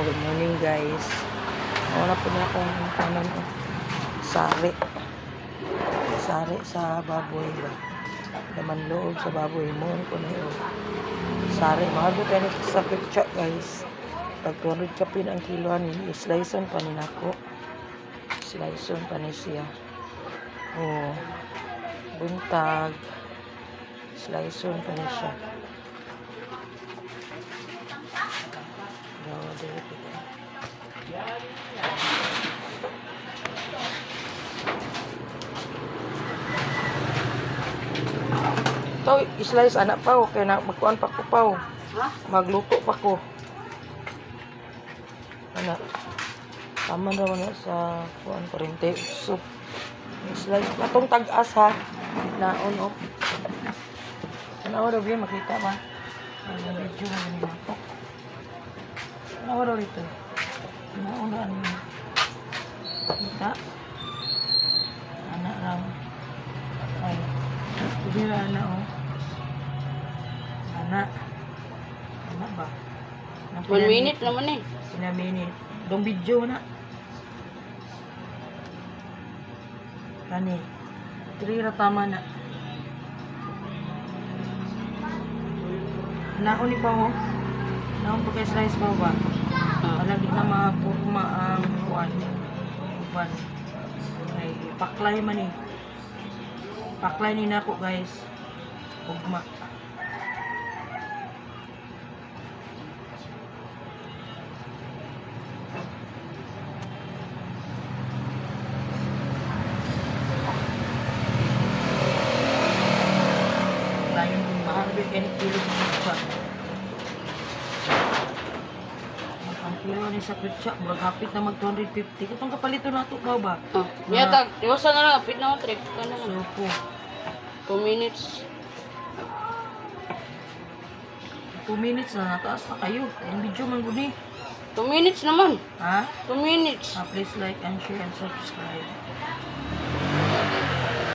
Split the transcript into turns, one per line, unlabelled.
Oh, good morning guys. Wala po na akong kanan oh. Sari. Sari sa baboy ba. Laman loob sa baboy mo ko na yun. Sari. Mahal ko kayo sa picture guys. Pag 200 kapin ang kilo ni sliceon pa ni nako. Sliceon pa ni siya. Oh. Buntag. Sliceon pa ni siya. Ito, islice anak pa kaya na magkuan pa ko pa
Ha?
Magluto pa ko. Anak. Tama naman na sa kuan kurente soup. Slice atong tag-as ha. Naon oh. Ano daw yun makita ba? Ang video na ako. Daw rito? Naon na ano? Kita? Anak lang. Ay. Na anak oh. Anak. Anak ba? Nang
One minute naman eh.
Pinaminit. Dong video na. Kani. Trira tama na. Naon ni pa mo. Naon pa kay slice pa ba?
Ah.
Wala di na mapurma ang kuan. Uban. Ay, paklay man eh. Paklay ni nako guys. Ugma. Layo ng mahal din kaya kilo sa pa. Ang kilo ni sa kutsa, murag hapit na mag 250. Kutong kapalito na ito ba ba?
Ah. Yata, iwasan na lang. Pit na ako, trip ka na lang.
Supo.
Two minutes.
2 minutes na nataas na kayo. Ang video man guni.
Two minutes naman.
Ha?
Two minutes.
Ah, please like and share and subscribe.